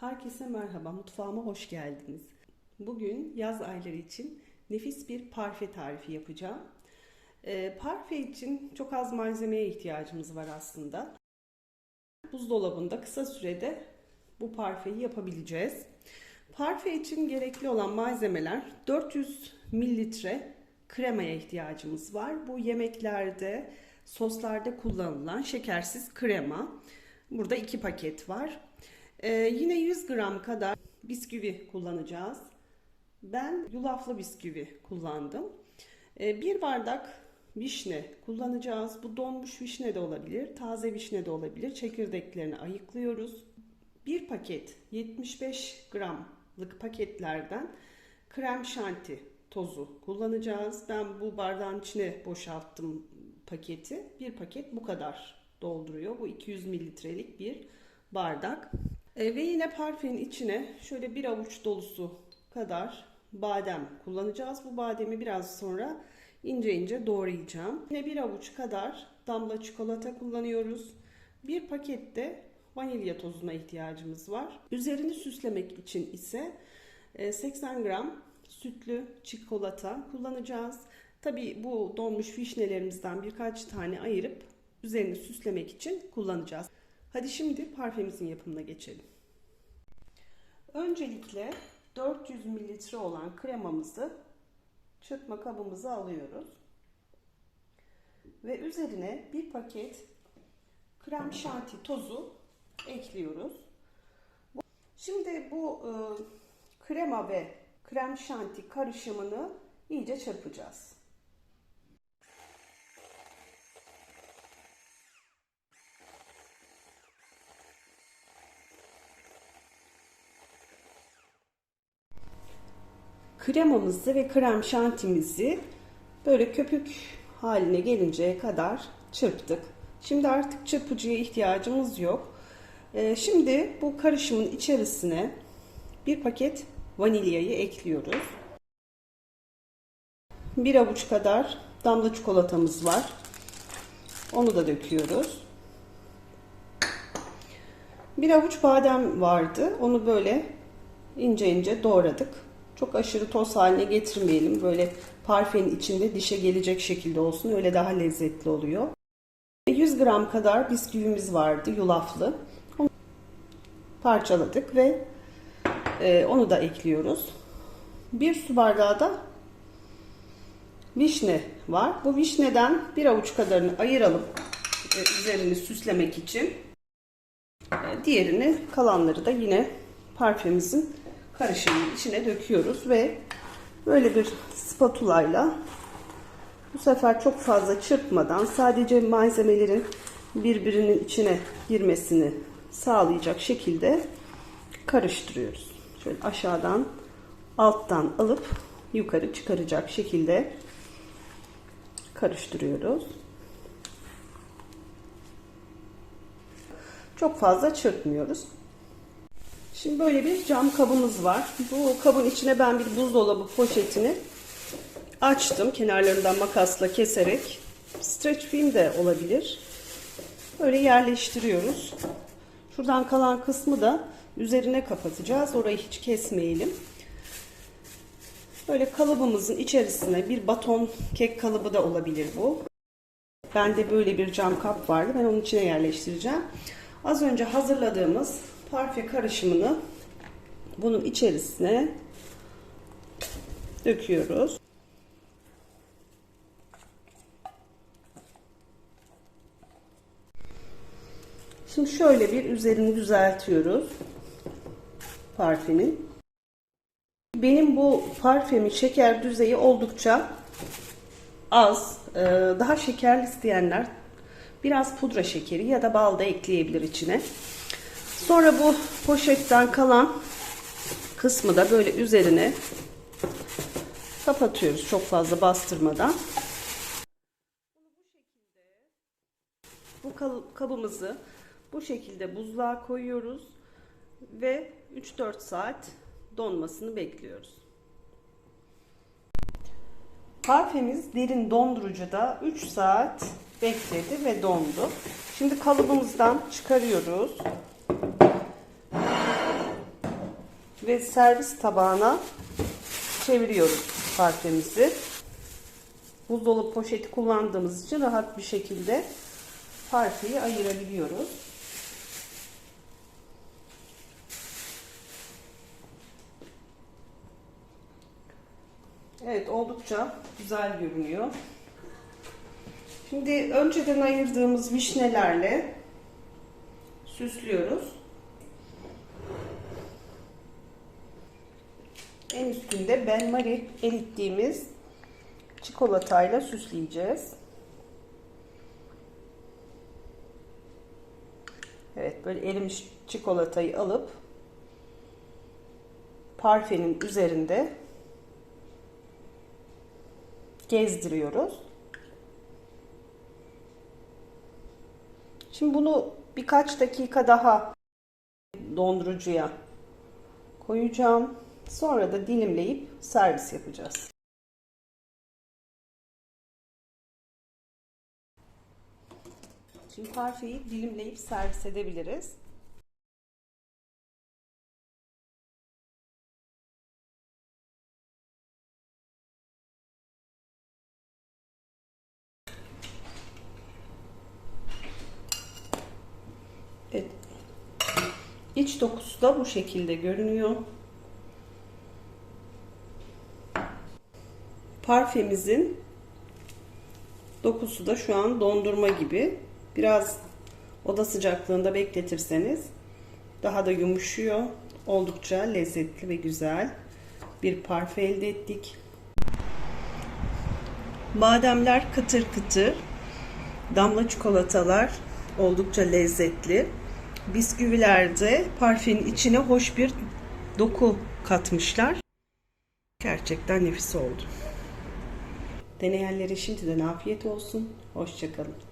Herkese merhaba, mutfağıma hoş geldiniz. Bugün yaz ayları için nefis bir parfe tarifi yapacağım. Ee, parfe için çok az malzemeye ihtiyacımız var aslında. Buzdolabında kısa sürede bu parfeyi yapabileceğiz. Parfe için gerekli olan malzemeler 400 mililitre kremaya ihtiyacımız var. Bu yemeklerde, soslarda kullanılan şekersiz krema. Burada iki paket var. Ee, yine 100 gram kadar bisküvi kullanacağız. Ben yulaflı bisküvi kullandım. Ee, bir bardak vişne kullanacağız. Bu donmuş vişne de olabilir, taze vişne de olabilir. Çekirdeklerini ayıklıyoruz. Bir paket 75 gramlık paketlerden krem şanti tozu kullanacağız. Ben bu bardağın içine boşalttım paketi. Bir paket bu kadar dolduruyor. Bu 200 mililitrelik bir bardak. E, ve yine parfenin içine şöyle bir avuç dolusu kadar badem kullanacağız. Bu bademi biraz sonra ince ince doğrayacağım. Yine bir avuç kadar damla çikolata kullanıyoruz. Bir pakette vanilya tozuna ihtiyacımız var. Üzerini süslemek için ise 80 gram sütlü çikolata kullanacağız. Tabi bu donmuş vişnelerimizden birkaç tane ayırıp üzerini süslemek için kullanacağız. Hadi şimdi parfemimizin yapımına geçelim. Öncelikle 400 mililitre olan kremamızı çırpma kabımıza alıyoruz. Ve üzerine bir paket krem şanti tozu ekliyoruz. Şimdi bu e, krema ve krem şanti karışımını iyice çırpacağız. Kremamızı ve krem şantimizi böyle köpük haline gelinceye kadar çırptık. Şimdi artık çırpıcıya ihtiyacımız yok. Ee, şimdi bu karışımın içerisine bir paket vanilyayı ekliyoruz. Bir avuç kadar damla çikolatamız var. Onu da döküyoruz. Bir avuç badem vardı. Onu böyle ince ince doğradık. Çok aşırı toz haline getirmeyelim. Böyle parfenin içinde dişe gelecek şekilde olsun. Öyle daha lezzetli oluyor. 100 gram kadar bisküvimiz vardı yulaflı. Onu parçaladık ve e, onu da ekliyoruz. Bir su bardağı da vişne var. Bu vişneden bir avuç kadarını ayıralım. E, üzerini süslemek için. E, diğerini kalanları da yine parfümümüzün karışımın içine döküyoruz ve böyle bir spatula ile bu sefer çok fazla çırpmadan sadece malzemelerin birbirinin içine girmesini sağlayacak şekilde karıştırıyoruz. Şöyle aşağıdan alttan alıp yukarı çıkaracak şekilde karıştırıyoruz. Çok fazla çırpmıyoruz. Şimdi böyle bir cam kabımız var. Bu kabın içine ben bir buzdolabı poşetini açtım. Kenarlarından makasla keserek. Stretch film de olabilir. Böyle yerleştiriyoruz. Şuradan kalan kısmı da üzerine kapatacağız. Orayı hiç kesmeyelim. Böyle kalıbımızın içerisine bir baton kek kalıbı da olabilir bu. Bende böyle bir cam kap vardı. Ben onun içine yerleştireceğim. Az önce hazırladığımız parfe karışımını bunun içerisine döküyoruz. Şimdi şöyle bir üzerini düzeltiyoruz parfemin. Benim bu parfemin şeker düzeyi oldukça az. Ee, daha şekerli isteyenler biraz pudra şekeri ya da bal da ekleyebilir içine. Sonra bu poşetten kalan kısmı da böyle üzerine kapatıyoruz çok fazla bastırmadan. Bu kabımızı bu şekilde buzluğa koyuyoruz ve 3-4 saat donmasını bekliyoruz. Parfemiz derin dondurucuda 3 saat bekledi ve dondu. Şimdi kalıbımızdan çıkarıyoruz. Ve servis tabağına çeviriyoruz parfemizi. Buzdolabı poşeti kullandığımız için rahat bir şekilde parfeyi ayırabiliyoruz. Evet oldukça güzel görünüyor. Şimdi önceden ayırdığımız vişnelerle süslüyoruz. En üstünde benmari erittiğimiz çikolatayla süsleyeceğiz. Evet böyle erimiş çikolatayı alıp parfenin üzerinde gezdiriyoruz. Şimdi bunu birkaç dakika daha dondurucuya koyacağım. Sonra da dilimleyip servis yapacağız. Şimdi parfeyi dilimleyip servis edebiliriz. Evet. İç dokusu da bu şekilde görünüyor. Parfemizin dokusu da şu an dondurma gibi. Biraz oda sıcaklığında bekletirseniz daha da yumuşuyor. Oldukça lezzetli ve güzel bir parfe elde ettik. Bademler kıtır kıtır. Damla çikolatalar oldukça lezzetli. Bisküviler de parfenin içine hoş bir doku katmışlar. Gerçekten nefis oldu. Deneyenlere şimdiden afiyet olsun. Hoşçakalın.